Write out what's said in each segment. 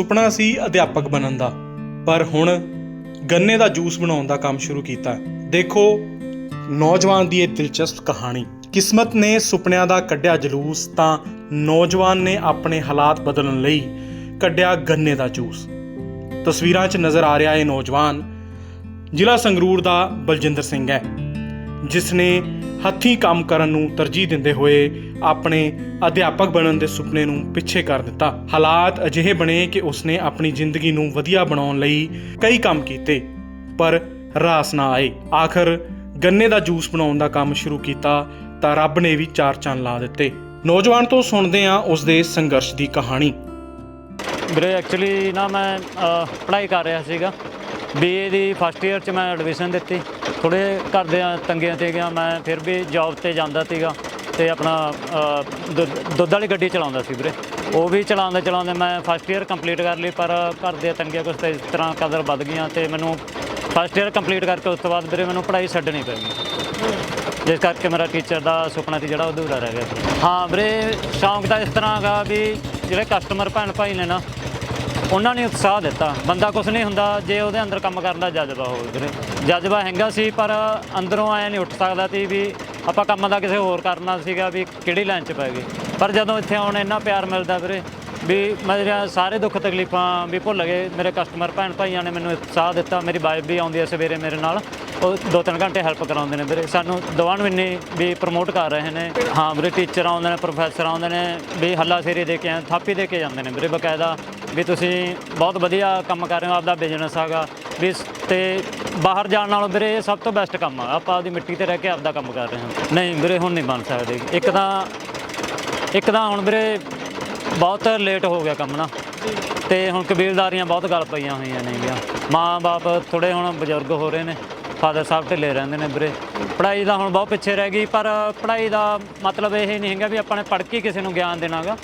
ਸੁਪਨਾ ਸੀ ਅਧਿਆਪਕ ਬਣਨ ਦਾ, ਪਰ ਹੁਣ ਗੰਨੇ ਦਾ ਜੂਸ ਬਣਾਉਣ ਦਾ ਕੰਮ ਸ਼ੁਰੂ ਕੀਤਾ। ਦੇਖੋ, ਨੌਜਵਾਨ ਦੀ ਇਹ ਦਿਲਚਸਪ ਕਹਾਣੀ। ਕਿਸਮਤ ਨੇ ਸੁਪਨਿਆਂ ਦਾ ਕੱਢਿਆ ਜਲੂਸ ਤਾਂ ਨੌਜਵਾਨ ਨੇ ਆਪਣੇ ਹਾਲਾਤ ਬਦਲਣ ਲਈ ਕੱਢਿਆ ਗੰਨੇ ਦਾ ਜੂਸ। ਤਸਵੀਰਾਂ 'ਚ ਨਜ਼ਰ ਆ ਰਿਹਾ ਇਹ ਨੌਜਵਾਨ ਜ਼ਿਲ੍ਹਾ ਸੰਗਰੂਰ ਦਾ ਬਲਜਿੰਦਰ ਸਿੰਘ ਹੈ, ਜਿਸ ਨੇ ਹੱਥੀਂ ਕੰਮ ਕਰਨ ਨੂੰ ਤਰਜੀਹ ਦਿੰਦੇ ਹੋਏ ਆਪਣੇ ਅਧਿਆਪਕ ਬਣਨ ਦੇ ਸੁਪਨੇ ਨੂੰ ਪਿੱਛੇ ਕਰ ਦਿੱਤਾ। ਹਾਲਾਤ ਅਜਿਹੇ ਬਣੇ ਕਿ ਉਸਨੇ ਆਪਣੀ ਜ਼ਿੰਦਗੀ ਨੂੰ ਵਧੀਆ ਬਣਾਉਣ ਲਈ ਕਈ ਕੰਮ ਕੀਤੇ, ਪਰ ਰਾਸ ਨਾ ਆਏ। ਆਖਰ ਗੰਨੇ ਦਾ ਜੂਸ ਬਣਾਉਣ ਦਾ ਕੰਮ ਸ਼ੁਰੂ ਕੀਤਾ ਤਾਂ ਰੱਬ ਨੇ ਵੀ ਚਾਰ ਚੰਨ ਲਾ ਦਿੱਤੇ। ਨੌਜਵਾਨ ਤੋਂ ਸੁਣਦੇ ਹਾਂ ਉਸ ਦੇ ਸੰਘਰਸ਼ ਦੀ ਕਹਾਣੀ। ਵੀਰੇ ਐਕਚੁਅਲੀ ਨਾ ਮੈਂ ਪੜ੍ਹਾਈ ਕਰ ਰਿਹਾ ਸੀਗਾ। ਬੀਏ ਦੀ ਫਸਟ ਇਅਰ ਚ ਮੈਂ ਐਡਮਿਸ਼ਨ ਦਿੱਤੀ। ਥੋੜੇ ਘਰ ਦੇ ਤੰਗੀਆਂ ਤੇ ਗਿਆ ਮੈਂ ਫਿਰ ਵੀ ਜੌਬ ਤੇ ਜਾਂਦਾ ਸੀਗਾ ਤੇ ਆਪਣਾ ਦੁੱਧ- ਦੁੱਧ ਵਾਲੀ ਗੱਡੀ ਚਲਾਉਂਦਾ ਸੀ ਵੀਰੇ। ਉਹ ਵੀ ਚਲਾਉਂਦੇ ਚਲਾਉਂਦੇ ਮੈਂ ਫਸਟ ਇਅਰ ਕੰਪਲੀਟ ਕਰ ਲਈ, ਪਰ ਘਰ ਦੇ ਤੰਗੀਆਂ ਕੁਛ ਇਸ ਤਰ੍ਹਾਂ ਕਦਰ ਵੱਧ ਗਈਆਂ ਤੇ ਮੈਨੂੰ ਫਸਟ ਇਅਰ ਕੰਪਲੀਟ ਕਰਕੇ ਉਸ ਤੋਂ ਬਾਅਦ ਵੀਰੇ ਮੈਨੂੰ ਪੜ੍ਹਾਈ ਛੱਡਣੀ ਪੈ ਗਈ। ਜਿਸ ਕਰਕੇ ਮੇਰਾ ਟੀਚਰ ਦਾ ਸੁਪਨਾ ਸੀ ਜਿਹੜਾ ਅਧੂਰਾ ਰਹਿ ਗਿਆ ਸੀ। ਹਾਂ ਵੀਰੇ, ਸ਼ੌਂਕ ਤਾਂ ਇਸ ਤਰ੍ਹਾਂ ਹੈਗਾ ਵੀ ਜਿਹੜੇ ਕਸਟਮਰ ਭੈਣ ਭਾਈ ਨੇ ਨਾ ਉਹਨਾਂ ਨੇ ਉਤਸ਼ਾਹ ਦਿੱਤਾ। ਬੰਦਾ ਕੁਝ ਨਹੀਂ ਹੁੰਦਾ ਜੇ ਉਹਦੇ ਅੰਦਰ ਕੰਮ ਕਰਨ ਦਾ ਜਜ਼ਬਾ ਹੋਵੇ ਵੀਰੇ। ਜਜ਼ਬਾ ਹੈਗਾ ਸੀ ਪਰ ਅੰਦਰੋਂ ਆਇਆ ਨਹੀਂ ਉੱਠ ਸਕਦਾ ਸੀ ਵੀ ਆਪਾਂ ਕੰਮ ਦਾ ਕਿਸੇ ਹੋਰ ਕਰਨਾ ਸੀਗਾ ਵੀ ਕਿਹੜੀ ਲਾਈਨ 'ਚ ਪੈ ਗਏ। ਪਰ ਜਦੋਂ ਇੱਥੇ ਆਉਣ ਇੰਨਾ ਪਿਆਰ ਮਿਲਦਾ ਵੀਰੇ ਵੀ ਮੇਰੇ ਸਾਰੇ ਦੁੱਖ ਤਕਲੀਫਾਂ ਵੀ ਭੁੱਲ ਗਏ। ਮੇਰੇ ਕਸਟਮਰ ਭੈਣ ਭਾਈਆਂ ਨੇ ਮੈਨੂੰ ਉਤਸ਼ਾਹ ਦਿੱਤਾ ਮੇਰੀ ਵਾਈਫ ਵੀ ਆਉਂਦੀ ਹੈ ਸਵੇਰੇ ਮੇਰੇ ਨਾਲ। ਉਹ ਦੋ ਤਿੰਨ ਘੰਟੇ ਹੈਲਪ ਕਰਾਉਂਦੇ ਨੇ ਵੀਰੇ। ਸਾਨੂੰ ਦਵਾਨ ਮਹੀਨੇ ਵੀ ਪ੍ਰਮੋਟ ਕਰ ਰਹੇ ਨੇ। ਹਾਂ ਵੀਰੇ ਟੀਚਰ ਆਉਂਦੇ ਨੇ ਪ੍ਰੋਫੈਸਰ ਆਉਂਦੇ ਨੇ ਵੀ ਹੱਲਾ ਸੇਰੀ ਦੇ ਕੇ ਆਏ, ਥਾਪੀ ਦੇ ਕੇ ਜਾਂਦੇ ਨੇ ਵੀਰੇ ਬਕਾਇਦਾ ਵੀ ਤੁਸੀਂ ਬਹੁਤ ਵਧੀਆ ਕੰਮ ਕਰ ਰਹੇ ਹੋ, ਆਪਦਾ ਬਿਜ਼ਨਸ ਹੈਗਾ। ਵੀ ਸ- ਤੇ ਬਾਹਰ ਜਾਣ ਨਾਲੋਂ ਵੀਰੇ ਇਹ ਸਭ ਤੋਂ ਬੈਸਟ ਕੰਮ ਆ। ਆਪਾਂ ਆਪਦੀ ਮਿੱਟੀ ਤੇ ਰਹਿ ਕੇ ਆਪਦਾ ਕੰਮ ਕਰ ਰਹੇ ਹਾਂ। ਨਹੀਂ ਵੀਰੇ, ਹੁਣ ਨਹੀਂ ਬਣ ਸਕਦੇ। ਇੱਕ ਤਾਂ ਇੱਕ ਤਾਂ ਹੁਣ ਵੀਰੇ ਬਹੁਤ ਲੇਟ ਹੋ ਗਿਆ ਕੰਮ ਨਾ। ਤੇ ਹੁਣ ਕਬੀਲਦਾਰੀਆਂ ਬਹੁਤ ਗੱਲ ਪਈਆਂ ਹੋਈਆਂ ਨੇਗੀਆਂ। ਮਾਂ-ਬਾਪ ਥੋੜੇ ਹੁਣ ਬਜ਼ੁਰਗ ਹੋ ਰਹੇ ਨੇ। ਫਾਦਰ ਸਾਹਿਬ ਢਿੱਲੇ ਰਹਿੰਦੇ ਨੇ ਵੀਰੇ। ਪੜ੍ਹਾਈ ਦਾ ਹੁਣ ਬਹੁਤ ਪਿੱਛੇ ਰਹਿ ਗਈ, ਪਰ ਪੜ੍ਹਾਈ ਦਾ ਮਤਲਬ ਇਹ ਨਹੀਂ ਹੈਗਾ ਵੀ ਆਪਾਂ ਨੇ ਪੜ੍ਹ ਕੇ ਕਿਸੇ ਨੂੰ ਗਿਆਨ ਦੇਣਾਗਾ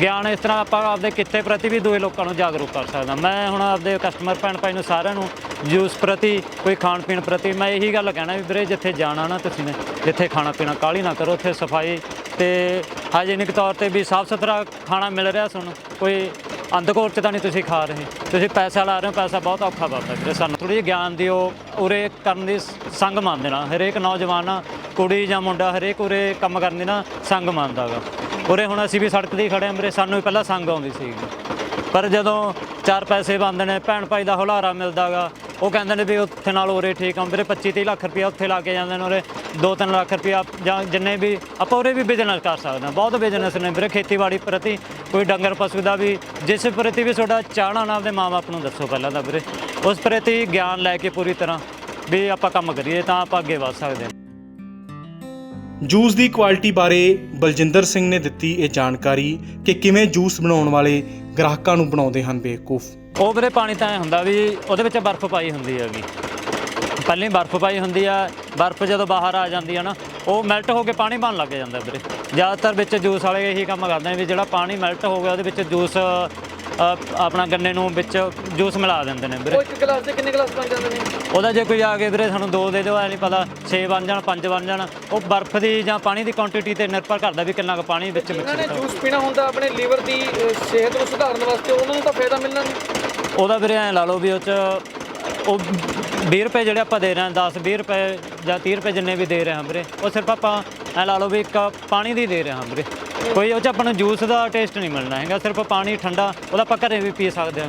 ਗਿਆਨ ਇਸ ਤਰ੍ਹਾਂ ਆਪਾਂ ਆਪਦੇ ਕਿੱਤੇ ਪ੍ਰਤੀ ਵੀ ਦੂਏ ਲੋਕਾਂ ਨੂੰ ਜਾਗਰੂਕ ਕਰ ਸਕਦਾ। ਮੈਂ ਹੁਣ ਆਪਦੇ ਕਸਟਮਰ ਭੈਣ ਭਾਈ ਨੂੰ ਸਾਰਿਆਂ ਨੂੰ ਜੂਸ ਪ੍ਰਤੀ, ਕੋਈ ਖਾਣ ਪੀਣ ਪ੍ਰਤੀ ਮੈਂ ਇਹੀ ਗੱਲ ਕਹਿਣਾ ਵੀ ਵੀਰੇ, ਜਿੱਥੇ ਜਾਣਾ ਨਾ ਤੁਸੀਂ ਨੇ, ਜਿੱਥੇ ਖਾਣਾ ਪੀਣਾ ਕਾਹਲੀ ਨਾ ਕਰੋ, ਉੱਥੇ ਸਫ਼ਾਈ ਤੇ ਹਾਈਜੀਨਿਕ ਤੌਰ ਤੇ ਵੀ ਸਾਫ਼ ਸੁਥਰਾ ਖਾਣਾ ਮਿਲ ਰਿਹਾ ਤੁਹਾਨੂੰ ਕੋਈ ਅੰਧਕੋਰ ਚ ਤਾਂ ਨਹੀਂ ਤੁਸੀਂ ਖਾ ਰਹੇ। ਤੁਸੀਂ ਪੈਸਾ ਲਾ ਰਹੇ ਹੋ, ਪੈਸਾ ਬਹੁਤ ਔਖਾ ਵਰਤਾ ਵੀਰੇ ਸਾਨੂੰ ਥੋੜੀ ਜਿਹੀ ਗਿਆਨ ਦਿਓ, ਉਰੇ ਕਰਨ ਦੀ ਸੰਗ ਮੰਨਦੇ ਨਾ। ਹਰੇਕ ਨੌਜਵਾਨ, ਕੁੜੀ ਜਾਂ ਮੁੰਡਾ ਹਰੇਕ ਉਰੇ ਕੰਮ ਕਰਨ ਦੀ ਨਾ ਸੰਗ ਮੰਨਦਾਗਾ ਉਰੇ ਹੁਣ ਅਸੀਂ ਵੀ ਸੜਕ ਤੇ ਹੀ ਖੜੇ ਹਾਂ ਵੀਰੇ ਸਾਨੂੰ ਵੀ ਪਹਿਲਾਂ ਸੰਗ ਆਉਂਦੀ ਸੀ ਪਰ ਜਦੋਂ ਚਾਰ ਪੈਸੇ ਬੰਦੇ ਨੇ, ਭੈਣ ਭਾਈ ਦਾ ਹੁਲਾਰਾ ਮਿਲਦਾਗਾ ਉਹ ਕਹਿੰਦੇ ਨੇ ਵੀ ਉੱਥੇ ਨਾਲ ਉਰੇ ਠੀਕ ਆ, ਵੀਰੇ 25 30 ਲੱਖ ਰੁਪਇਆ ਉੱਥੇ ਲਾ ਕੇ ਜਾਂਦੇ ਨੇ ਉਰੇ 2-3 ਲੱਖ ਰੁਪਇਆ ਜਾਂ ਜਿੰਨੇ ਵੀ ਆਪਾਂ ਉਰੇ ਵੀ ਬਿਜ਼ਨਸ ਕਰ ਸਕਦੇ ਹਾਂ, ਬਹੁਤ ਬਿਜ਼ਨਸ ਨੇ ਵੀਰੇ ਖੇਤੀਬਾੜੀ ਪ੍ਰਤੀ, ਕੋਈ ਡੰਗਰ ਪਸ਼ੂ ਦਾ ਵੀ, ਜਿਸ ਪ੍ਰਤੀ ਵੀ ਤੁਹਾਡਾ ਚਾਹਣਾ ਨਾ ਆਪਦੇ ਮਾਪੇ ਨੂੰ ਦੱਸੋ ਪਹਿਲਾਂ ਤਾਂ ਵੀਰੇ, ਉਸ ਪ੍ਰਤੀ ਗਿਆਨ ਲੈ ਕੇ ਪੂਰੀ ਤਰ੍ਹਾਂ ਵੀ ਆਪਾਂ ਕੰਮ ਕਰੀਏ ਤਾਂ ਆਪਾਂ ਅੱਗੇ ਵਧ ਸਕਦੇ ਹਾਂ। ਜੂਸ ਦੀ ਕੁਆਲਿਟੀ ਬਾਰੇ ਬਲਜਿੰਦਰ ਸਿੰਘ ਨੇ ਦਿੱਤੀ ਇਹ ਜਾਣਕਾਰੀ ਕਿ ਕਿਵੇਂ ਜੂਸ ਬਣਾਉਣ ਵਾਲੇ ਗ੍ਰਾਹਕਾਂ ਨੂੰ ਬਣਾਉਂਦੇ ਹਨ ਬੇਵਕੂਫ। ਉਹ ਵੀਰੇ ਪਾਣੀ ਤਾਂ ਐਂ ਹੁੰਦਾ ਵੀ ਉਹਦੇ ਵਿੱਚ ਬਰਫ਼ ਪਾਈ ਹੁੰਦੀ ਹੈਗੀ। ਪਹਿਲਾਂ ਹੀ ਬਰਫ਼ ਪਾਈ ਹੁੰਦੀ ਆ, ਬਰਫ਼ ਜਦੋਂ ਬਾਹਰ ਆ ਜਾਂਦੀ ਆ ਨਾ, ਉਹ ਮੈਲਟ ਹੋ ਕੇ ਪਾਣੀ ਬਣ ਲੱਗ ਜਾਂਦਾ ਵੀਰੇ। ਜ਼ਿਆਦਾਤਰ ਵਿੱਚ ਜੂਸ ਵਾਲੇ ਇਹੀ ਕੰਮ ਕਰਦੇ ਨੇ ਵੀ ਜਿਹੜਾ ਪਾਣੀ ਮੈਲਟ ਹੋ ਗਿਆ, ਉਹਦੇ ਵਿੱਚ ਜੂਸ ਆਪਣਾ ਗੰਨੇ ਨੂੰ ਵਿੱਚ ਜੂਸ ਮਿਲਾ ਦਿੰਦੇ ਨੇ ਵੀਰੇ। ਉਹ ਇੱਕ ਗਲਾਸ ਦੇ ਕਿੰਨੇ ਗਲਾਸ ਬਣ ਜਾਂਦੇ ਨੇ? ਉਹਦਾ ਜੇ ਕੋਈ ਆ ਕੇ ਵੀਰੇ ਸਾਨੂੰ ਦੋ ਦੇ ਦਿਓ ਐ ਨਹੀਂ ਪਤਾ 6 ਬਣ ਜਾਣ 5 ਬਣ ਜਾਣ ਉਹ ਬਰਫ਼ ਦੀ ਜਾਂ ਪਾਣੀ ਦੀ ਕੁਆਂਟੀਟੀ ਤੇ ਨਿਰਭਰ ਕਰਦਾ ਵੀ ਕਿੰਨਾ ਕੁ ਪਾਣੀ ਵਿੱਚ ਇਹਨਾਂ ਨੇ ਜੂਸ ਪੀਣਾ ਹੁੰਦਾ ਆਪਣੇ ਲੀਵਰ ਦੀ ਅ, ਸਿਹਤ ਨੂੰ ਸੁਧਾਰਨ ਵਾਸਤੇ ਉਹਨਾਂ ਨੂੰ ਤਾਂ ਫਾਇਦਾ ਮਿਲਣਾ ਨਹੀਂ ਉਹਦਾ ਵੀਰੇ ਐ ਲਾ ਲਓ ਵੀ ਉਹ ਚ ਉਹ 20 ਰੁਪਏ ਜਿਹੜੇ ਆਪਾਂ ਦੇ ਰਹੇ ਹਾਂ 10 20 ਰੁਪਏ ਜਾਂ 30 ਰੁਪਏ ਜਿੰਨੇ ਵੀ ਦੇ ਰਹੇ ਹਾਂ ਵੀਰੇ ਉਹ ਸਿਰਫ ਆਪਾਂ ਐ ਲਾ ਲਓ ਵੀ ਇੱਕ ਪਾਣੀ ਦੀ ਦੇ ਰਹੇ ਹਾਂ ਵੀਰੇ। ਕੋਈ ਉਹ ਚ ਆਪਾਂ ਨੂੰ ਜੂਸ ਦਾ ਟੇਸਟ ਨਹੀਂ ਮਿਲਣਾ ਹੈਗਾ ਸਿਰਫ ਪਾਣੀ ਠੰਡਾ ਉਹਦਾ ਆਪਾਂ ਘਰੇ ਵੀ ਪੀ ਸਕਦੇ ਹਾਂ।